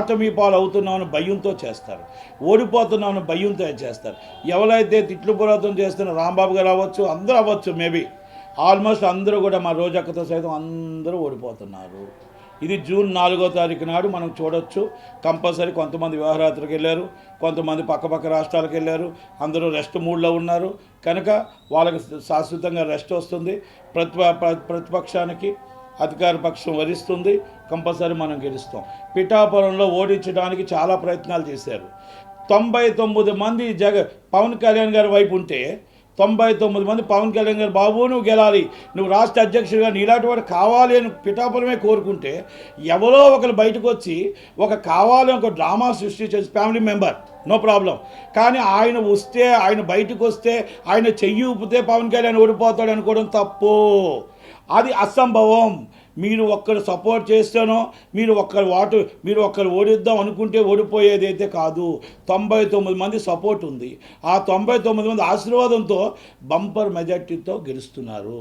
ఆటమీ పాలు అవుతున్నామని భయంతో చేస్తారు. ఓడిపోతున్నామని భయంతో చేస్తారు. ఎవరైతే తిట్లు పురాతం చేస్తున్న రాంబాబు గారు అవ్వచ్చు అందరూ అవ్వచ్చు మేబీ. ఆల్మోస్ట్ అందరూ కూడా మా రోజక్కతో సైతం అందరూ ఓడిపోతున్నారు. ఇది జూన్ నాలుగో తారీఖు నాడు మనం చూడొచ్చు. కంపల్సరీ కొంతమంది వివాహరాత్రికి వెళ్ళారు. కొంతమంది పక్కపక్క రాష్ట్రాలకు వెళ్ళారు. అందరూ రెస్ట్ మూడ్లో ఉన్నారు. కనుక వాళ్ళకి శాశ్వతంగా రెస్ట్ వస్తుంది. ప్రతిప ప్రతిపక్షానికి అధికార పక్షం వరిస్తుంది కంపల్సరీ మనం గెలుస్తాం. పిఠాపురంలో ఓడించడానికి చాలా ప్రయత్నాలు చేశారు. తొంభై తొమ్మిది మంది జగ పవన్ కళ్యాణ్ గారి వైపు ఉంటే తొంభై తొమ్మిది మంది పవన్ కళ్యాణ్ గారు బాబు నువ్వు గెలాలి. నువ్వు రాష్ట్ర అధ్యక్షుడిగా నీలాంటి వాడు కావాలి అని పిఠాపురమే కోరుకుంటే ఎవరో ఒకరు బయటకు వచ్చి ఒక కావాలి ఒక డ్రామా సృష్టించేసి ఫ్యామిలీ మెంబర్ నో ప్రాబ్లం. కానీ ఆయన వస్తే ఆయన బయటకు వస్తే ఆయన చెయ్యి ఊపితే పవన్ కళ్యాణ్ ఓడిపోతాడు అనుకోవడం తప్పు. అది అసంభవం మీరు ఒక్కరు సపోర్ట్ చేస్తేనో మీరు ఒక్కరు ఓటు మీరు ఒక్కరు ఓడిద్దాం అనుకుంటే ఓడిపోయేది అయితే కాదు. తొంభై తొమ్మిది మంది సపోర్ట్ ఉంది. ఆ తొంభై తొమ్మిది మంది ఆశీర్వాదంతో బంపర్ మెజార్టీతో గెలుస్తున్నారు.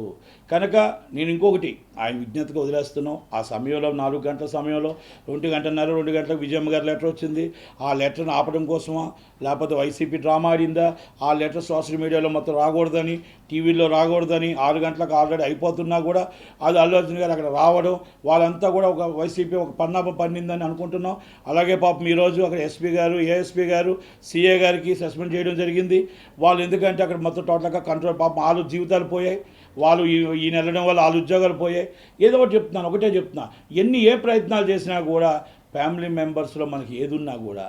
కనుక నేను ఇంకొకటి ఆయన విజ్ఞతగా వదిలేస్తున్నాం. ఆ సమయంలో నాలుగు గంటల సమయంలో రెండు గంటన్నర రెండు గంటలకు విజయమ్మ గారి లెటర్ వచ్చింది. ఆ లెటర్ని ఆపడం కోసమా? లేకపోతే వైసీపీ డ్రామా ఆడిందా? ఆ లెటర్ సోషల్ మీడియాలో మొత్తం రాకూడదని టీవీలో రాకూడదని ఆరు గంటలకు ఆల్రెడీ అయిపోతున్నా కూడా అది అల్లు అర్జున్ గారు అక్కడ రావడం. వాళ్ళంతా కూడా ఒక వైసీపీ ఒక పన్నాపం పన్నిందని అనుకుంటున్నాం. అలాగే పాపం ఈరోజు అక్కడ ఎస్పీ గారు ఏఎస్పీ గారు సిఏ గారికి సస్పెండ్ చేయడం జరిగింది. వాళ్ళు ఎందుకంటే అక్కడ మొత్తం టోటల్గా కంట్రోల్ పాపం వాళ్ళు జీవితాలు పోయాయి. వాళ్ళు ఈ వెళ్ళడం నెలడం వల్ల వాళ్ళు ఉద్యోగాలు పోయాయి. ఏదో ఒకటి చెప్తున్నాను ఒకటే చెప్తున్నా. ఎన్ని ఏ ప్రయత్నాలు చేసినా కూడా ఫ్యామిలీ మెంబర్స్లో మనకి ఏదున్నా కూడా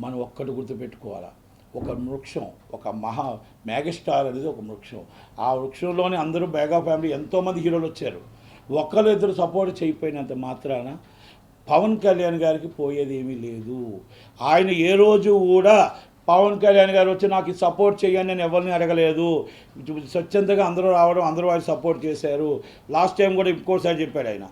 మనం ఒక్కటి గుర్తుపెట్టుకోవాలా. ఒక వృక్షం ఒక మహా మెగాస్టార్ అనేది ఒక వృక్షం ఆ వృక్షంలోనే అందరూ బేగా ఫ్యామిలీ ఎంతోమంది హీరోలు వచ్చారు. ఒకరు ఇద్దరు సపోర్ట్ చేయకపోయినంత మాత్రాన పవన్ కళ్యాణ్ గారికి పోయేది ఏమీ లేదు. ఆయన ఏ రోజు కూడా పవన్ కళ్యాణ్ గారు వచ్చి నాకు సపోర్ట్ చేయండి నేను ఎవరిని అడగలేదు. స్వచ్ఛందంగా అందరూ రావడం అందరూ వాళ్ళు సపోర్ట్ చేశారు. లాస్ట్ టైం కూడా ఇంకోసారి చెప్పాడు ఆయన.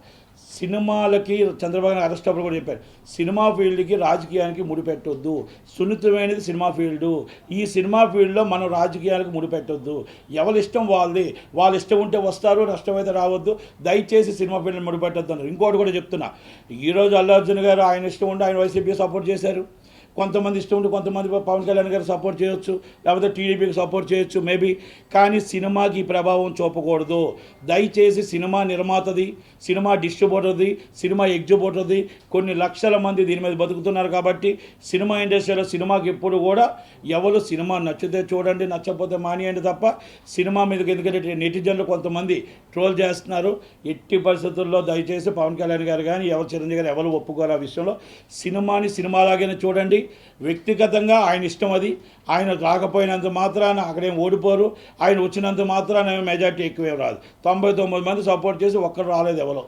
సినిమాలకి చంద్రబాబు నాయుడు అరెస్ట్ అప్పుడు కూడా చెప్పారు. సినిమా ఫీల్డ్కి రాజకీయానికి ముడిపెట్టొద్దు. సున్నితమైనది సినిమా ఫీల్డు. ఈ సినిమా ఫీల్డ్లో మనం రాజకీయాలకు ముడిపెట్టొద్దు. ఎవరి ఇష్టం వాళ్ళది. వాళ్ళ ఇష్టం ఉంటే వస్తారు నష్టమైతే రావద్దు. దయచేసి సినిమా ఫీల్డ్ ముడిపెట్టొద్దు అన్నారు. ఇంకోటి కూడా చెప్తున్నా. ఈరోజు అల్లు అర్జున్ గారు ఆయన ఇష్టం ఉండి ఆయన వైసీపీ సపోర్ట్ చేశారు. కొంతమంది ఇష్టం ఉంటే కొంతమంది పవన్ కళ్యాణ్ గారు సపోర్ట్ చేయొచ్చు లేకపోతే టీడీపీకి సపోర్ట్ చేయొచ్చు మేబీ కానీ సినిమాకి ఈ ప్రభావం చూపకూడదు. దయచేసి సినిమా నిర్మాతది సినిమా డిస్ట్రిబ్యూటర్ది సినిమా ఎగ్జిబ్యూటర్ది కొన్ని లక్షల మంది దీని మీద బతుకుతున్నారు కాబట్టి సినిమా ఇండస్ట్రీలో సినిమాకి ఎప్పుడు కూడా ఎవరు సినిమా నచ్చితే చూడండి నచ్చకపోతే మానేయండి తప్ప సినిమా మీదకి ఎందుకంటే నెటిజన్లు కొంతమంది ట్రోల్ చేస్తున్నారు. ఎట్టి పరిస్థితుల్లో దయచేసి పవన్ కళ్యాణ్ గారు కానీ ఎవరు చిరంజీవి గారు ఎవరు ఒప్పుకోరు ఆ విషయంలో. సినిమాని సినిమాలాగానే చూడండి. వ్యక్తిగతంగా ఆయన ఇష్టం అది. ఆయన రాకపోయినంత మాత్రాన అక్కడేం ఓడిపోరు. ఆయన వచ్చినంత మాత్రాన మెజార్టీ ఎక్కువే రాదు. తొంభై తొమ్మిది మంది సపోర్ట్ చేసి ఒక్కరు రాలేదు ఎవరో.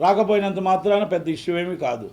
రాకపోయినంత మాత్రాన పెద్ద ఇష్యూ ఏమీ కాదు.